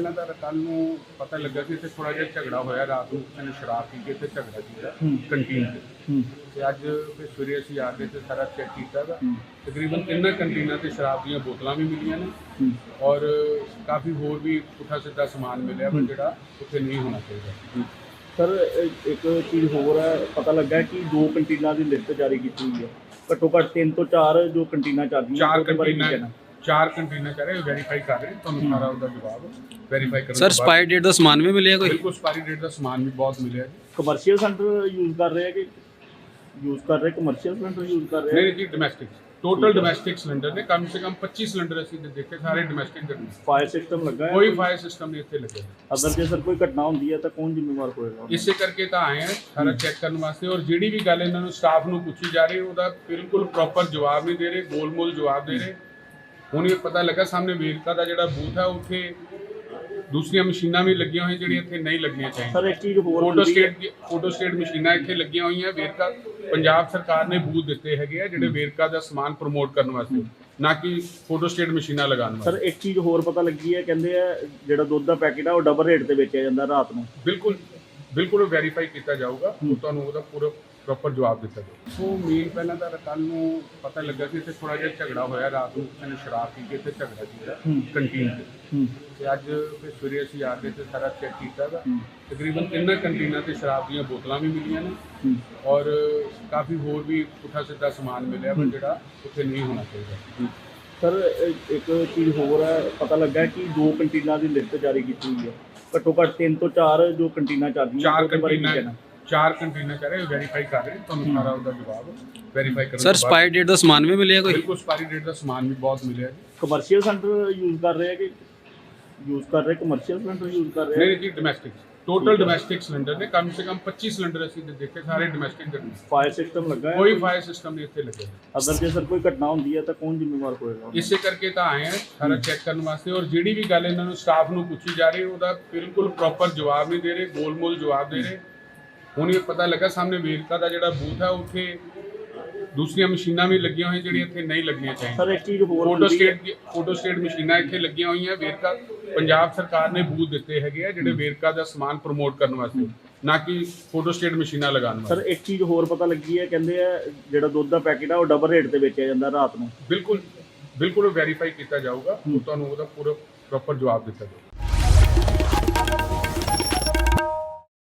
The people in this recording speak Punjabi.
ਤਾਂ ਕੱਲ ਨੂੰ ਪਤਾ ਲੱਗਾ ਕਿ ਇੱਥੇ ਥੋੜਾ ਜਿਹਾ ਝਗੜਾ ਹੋਇਆ ਰਾਤ ਨੂੰ ਕਿਸੇ ਨੇ ਸ਼ਰਾਬ ਪੀ ਕੇ ਇੱਥੇ ਝਗੜਾ ਕੀਤਾ। ਕੰਟੀਨ 'ਤੇ। ਤੇ ਅੱਜ ਫਿਰ ਸਵੇਰੇ ਅਸੀਂ ਆ ਕੇ ਤੇ ਸਾਰਾ ਚੈੱਕ ਕੀਤਾ ਵਾ ਤਕਰੀਬਨ ਤਿੰਨਾਂ ਕੰਟੀਨਾਂ ਤੇ ਸ਼ਰਾਬ ਦੀਆਂ ਬੋਤਲਾਂ ਵੀ ਮਿਲੀਆਂ ਨੇ। ਔਰ ਕਾਫੀ ਹੋਰ ਵੀ ਪੁੱਠਾ ਸਿੱਧਾ ਸਮਾਨ ਮਿਲਿਆ ਵਾ ਜਿਹੜਾ ਉੱਥੇ ਨਹੀਂ ਹੋਣਾ ਚਾਹੀਦਾ। ਸਰ ਇੱਕ ਚੀਜ਼ ਹੋਰ ਹੈ ਪਤਾ ਲੱਗਾ ਕਿ ਦੋ ਕੰਟੀਨਾਂ ਦੀ ਲਿਸਟ ਜਾਰੀ ਕੀਤੀ ਹੋਈ ਹੈ। ਘੱਟੋ ਘੱਟ ਤਿੰਨ ਤੋਂ ਚਾਰ ਜੋ ਕੰਟੀਨਾਂ ਚੱਲਦੀਆਂ ਚਾਰ ਕੰਟੀਨਾਂ? ਚਾਰ ਕੰਟੀਨਾਂ ਕਰ ਰਹੇ ਵੈਰੀਫਾਈ ਕਰ ਰਹੇ ਤੁਹਾਨੂੰ ਸਾਰਾ ਉਹਦਾ ਜਵਾਬ ਵੈਰੀਫਾਈ ਕਰਨ ਸਰ ਸਪਾਈ ਡੇਟ ਦਾ ਸਮਾਨ ਵੀ ਮਿਲਿਆ ਕੋਈ? ਬਿਲਕੁਲ ਸਪਾਰੀ ਡੇਟ ਦਾ ਸਮਾਨ ਵੀ ਬਹੁਤ ਮਿਲਿਆ ਜੀ। ਕਮਰਸ਼ੀਅਲ ਸਿਲੰਡਰ ਯੂਜ਼ ਕਰ ਰਹੇ ਆ ਕਿ ਯੂਜ਼ ਕਰ ਰਹੇ ਕਮਰਸ਼ੀਅਲ ਸਿਲੰਡਰ ਯੂਜ਼ ਕਰ ਰਹੇ ਨਹੀਂ ਜੀ ਡੋਮੈਸਟਿਕ ਟੋਟਲ ਡੋਮੈਸਟਿਕ ਸਿਲੰਡਰ ਨੇ ਕਮ ਸੇ ਕਮ 25 ਸਿਲੰਡਰ ਅਸੀਂ ਦੇਖੇ ਸਾਰੇ ਡੋਮੈਸਟਿਕ ਦੇ। ਫਾਇਰ ਸਿਸਟਮ ਲੱਗਾ ਹੈ ਕੋਈ ਫਾਇਰ ਸਿਸਟਮ ਨਹੀਂ ਇੱਥੇ ਲੱਗਿਆ ਅਗਰ ਜੇ ਸਰ ਕੋਈ ਘਟਨਾ ਹੁੰਦੀ ਹੈ ਤਾਂ ਕੌਣ ਜ਼ਿੰਮੇਵਾਰ ਹੋਏਗਾ? ਇਸੇ ਕਰਕੇ ਤਾਂ ਆਏ ਆ ਸਾਰਾ ਚੈੱਕ ਕਰਨ ਵਾਸਤੇ। ਔਰ ਜਿਹੜੀ ਵੀ ਗੱਲ ਇਹਨਾਂ ਨੂੰ ਸਟਾਫ ਨੂੰ ਪੁੱਛੀ ਜਾ ਰਹੀ ਉਹਦਾ ਬਿਲਕੁਲ ਪ੍ਰੋਪਰ ਜਵਾਬ ਨਹੀਂ ਦੇ ਰਹੇ ਗੋਲ-ਮੋਲ ਜਵਾਬ ਦੇ ਰਹੇ। ਹੁਣ ਇਹ ਪਤਾ ਲੱਗਾ ਸਾਹਮਣੇ ਵੇਰਕਾ ਦਾ ਜਿਹੜਾ ਬੂਥ ਹੈ ਉੱਥੇ ਦੂਸਰੀਆਂ ਮਸ਼ੀਨਾਂ ਵੀ ਲੱਗੀਆਂ ਹੋਈਆਂ ਜਿਹੜੀਆਂ ਇੱਥੇ ਨਹੀਂ ਲੱਗਣੀਆਂ ਚਾਹੀਦੀਆਂ। ਸਰ ਇੱਕ ਚੀਜ਼ ਹੋਰ ਫੋਟੋ ਸਟੇਟ ਦੀ- ਫੋਟੋ ਸਟੇਟ ਮਸ਼ੀਨਾਂ ਇੱਥੇ ਲੱਗੀਆਂ ਹੋਈਆਂ ਵੇਰਕਾ ਪੰਜਾਬ ਸਰਕਾਰ ਨੇ ਬੂਥ ਦਿੱਤੇ ਹੈਗੇ ਆ ਜਿਹੜੇ ਵੇਰਕਾ ਦਾ ਸਮਾਨ ਪ੍ਰਮੋਟ ਕਰਨ ਵਾਸਤੇ ਨਾ ਕਿ ਫੋਟੋ ਸਟੇਟ ਮਸ਼ੀਨਾਂ ਲਗਾਉਣ ਵਾਸਤੇ। ਸਰ ਇੱਕ ਚੀਜ਼ ਹੋਰ ਪਤਾ ਲੱਗੀ ਹੈ ਕਹਿੰਦੇ ਆ ਜਿਹੜਾ ਦੁੱਧ ਦਾ ਪੈਕੇਟ ਆ ਉਹ ਡਬਲ ਰੇਟ ਤੇ ਵੇਚਿਆ ਜਾਂਦਾ ਰਾਤ ਨੂੰ। ਬਿਲਕੁਲ ਬਿਲਕੁਲ ਵੈਰੀਫਾਈ ਕੀਤਾ ਜਾਊਗਾ ਤੁਹਾਨੂੰ ਉਹਦਾ ਪੂਰਾ ਪ੍ਰੋਪਰ ਜਵਾਬ ਦਿੱਤਾ ਜਾਊਗਾ ਸੋ ਮੇਨ ਪਹਿਲਾਂ ਤਾਂ ਕੱਲ ਨੂੰ ਪਤਾ ਲੱਗਾ ਕਿ ਇੱਥੇ ਥੋੜਾ ਜਿਹਾ ਝਗੜਾ ਹੋਇਆ ਰਾਤ ਨੂੰ ਕਿਸੇ ਨੇ ਸ਼ਰਾਬ ਪੀ ਕੇ ਇੱਥੇ ਝਗੜਾ ਕੀਤਾ। ਕੰਟੀਨ 'ਤੇ। ਤੇ ਅੱਜ ਫਿਰ ਸਵੇਰੇ ਅਸੀਂ ਆ ਕੇ ਤੇ ਸਾਰਾ ਚੈੱਕ ਕੀਤਾ ਵਾ। ਤਕਰੀਬਨ ਤਿੰਨਾਂ ਕੰਟੀਨਾਂ ਤੇ ਸ਼ਰਾਬ ਦੀਆਂ ਬੋਤਲਾਂ ਵੀ ਮਿਲੀਆਂ ਨੇ ਔਰ ਕਾਫੀ ਹੋਰ ਵੀ ਪੁੱਠਾ ਸਿੱਧਾ ਸਮਾਨ ਮਿਲਿਆ ਵਾ ਜਿਹੜਾ ਉੱਥੇ ਨਹੀਂ ਹੋਣਾ ਚਾਹੀਦਾ। ਸਰ ਇੱਕ ਚੀਜ਼ ਹੋਰ ਹੈ ਪਤਾ ਲੱਗਾ ਕਿ ਦੋ ਕੰਟੀਨਾਂ ਦੀ ਲਿਸਟ ਜਾਰੀ ਕੀਤੀ ਹੋਈ ਹੈ। ਘੱਟੋ ਘੱਟ ਤਿੰਨ ਤੋਂ ਚਾਰ ਜੋ ਕੰਟੀਨਾਂ ਚੱਲਦੀਆਂ ਚਾਰ ਕੰਟੀਨਾਂ? ਚਾਰ ਕੰਟੀਨਾਂ ਕਰ ਵੈਰੀਫਾਈ ਕਰ ਰਹੇ ਤੁਹਾਨੂੰ ਸਾਰਾ ਉਹਦਾ ਜਵਾਬ ਵੈਰੀਫਾਈ ਕਰਨ ਸਰ ਸਪਾਈ ਡੇਟ ਦਾ ਸਮਾਨ ਵੀ ਮਿਲਿਆ ਕੋਈ? ਬਿਲਕੁਲ ਸਪਾਰੀ ਡੇਟ ਦਾ ਸਮਾਨ ਵੀ ਬਹੁਤ ਮਿਲਿਆ ਜੀ। ਕਮਰਸ਼ੀਅਲ ਸਿਲੰਡਰ ਯੂਜ਼ ਕਰ ਰਹੇ ਆ ਕਿ ਯੂਜ਼ ਕਰ ਰਹੇ ਕਮਰਸ਼ੀਅਲ ਸਿਲੰਡਰ ਯੂਜ਼ ਕਰ ਰਹੇ ਨਹੀਂ ਜੀ ਡੋਮੈਸਟਿਕ ਟੋਟਲ ਡੋਮੈਸਟਿਕ ਸਿਲੰਡਰ ਨੇ ਕਮ ਸੇ ਕਮ 25 ਸਿਲੰਡਰ ਅਸੀਂ ਦੇਖੇ ਸਾਰੇ ਡੋਮੈਸਟਿਕ ਦੇ। ਫਾਇਰ ਸਿਸਟਮ ਲੱਗਾ ਹੈ? ਕੋਈ ਫਾਇਰ ਸਿਸਟਮ ਨਹੀਂ ਇੱਥੇ ਲੱਗਿਆ ਅਗਰ ਜੇ ਸਰ ਕੋਈ ਘਟਨਾ ਹੁੰਦੀ ਹੈ ਤਾਂ ਕੌਣ ਜ਼ਿੰਮੇਵਾਰ ਹੋਏਗਾ? ਇਸੇ ਕਰਕੇ ਤਾਂ ਆਏ ਆ ਸਾਰਾ ਚੈੱਕ ਕਰਨ ਵਾਸਤੇ। ਔਰ ਜਿਹੜੀ ਵੀ ਗੱਲ ਇਹਨਾਂ ਨੂੰ ਸਟਾਫ ਨੂੰ ਪੁੱਛੀ ਜਾ ਰਹੀ ਉਹਦਾ ਬਿਲਕੁਲ ਪ੍ਰੋਪਰ ਜਵਾਬ ਨਹੀਂ ਦੇ ਰਹੇ ਗੋਲ-ਮੋਲ ਜਵਾਬ ਦੇ ਰਹੇ। ਹੁਣ ਇਹ ਪਤਾ ਲੱਗਾ ਸਾਹਮਣੇ ਵੇਰਕਾ ਦਾ ਜਿਹੜਾ ਬੂਥ ਹੈ ਉੱਥੇ ਦੂਸਰੀਆਂ ਮਸ਼ੀਨਾਂ ਵੀ ਲੱਗੀਆਂ ਹੋਈਆਂ ਜਿਹੜੀਆਂ ਇੱਥੇ ਨਹੀਂ ਲੱਗਣੀਆਂ ਚਾਹੀਦੀਆਂ। ਸਰ ਇੱਕ ਚੀਜ਼ ਹੋਰ ਫੋਟੋ ਸਟੇਟ ਫੋਟੋ ਸਟੇਟ ਮਸ਼ੀਨਾਂ ਇੱਥੇ ਲੱਗੀਆਂ ਹੋਈਆਂ ਵੇਰਕਾ ਪੰਜਾਬ ਸਰਕਾਰ ਨੇ ਬੂਥ ਦਿੱਤੇ ਹੈਗੇ ਆ ਜਿਹੜੇ ਵੇਰਕਾ ਦਾ ਸਮਾਨ ਪ੍ਰਮੋਟ ਕਰਨ ਵਾਸਤੇ ਨਾ ਕਿ ਫੋਟੋ ਸਟੇਟ ਮਸ਼ੀਨਾਂ ਲਗਾਉਣ ਵਾਸਤੇ। ਸਰ ਇੱਕ ਚੀਜ਼ ਹੋਰ ਪਤਾ ਲੱਗੀ ਹੈ ਕਹਿੰਦੇ ਆ ਜਿਹੜਾ ਦੁੱਧ ਦਾ ਪੈਕੇਟ ਆ ਉਹ ਡਬਲ ਰੇਟ ਤੇ ਵੇਚਿਆ ਜਾਂਦਾ ਰਾਤ ਨੂੰ। ਬਿਲਕੁਲ ਬਿਲਕੁਲ ਵੈਰੀਫਾਈ ਕੀਤਾ ਜਾਊਗਾ ਤੁਹਾਨੂੰ ਉਹਦਾ ਪੂਰਾ ਪ੍ਰੋਪਰ ਜਵਾਬ ਦਿੱਤਾ ਜਾਊਗਾ।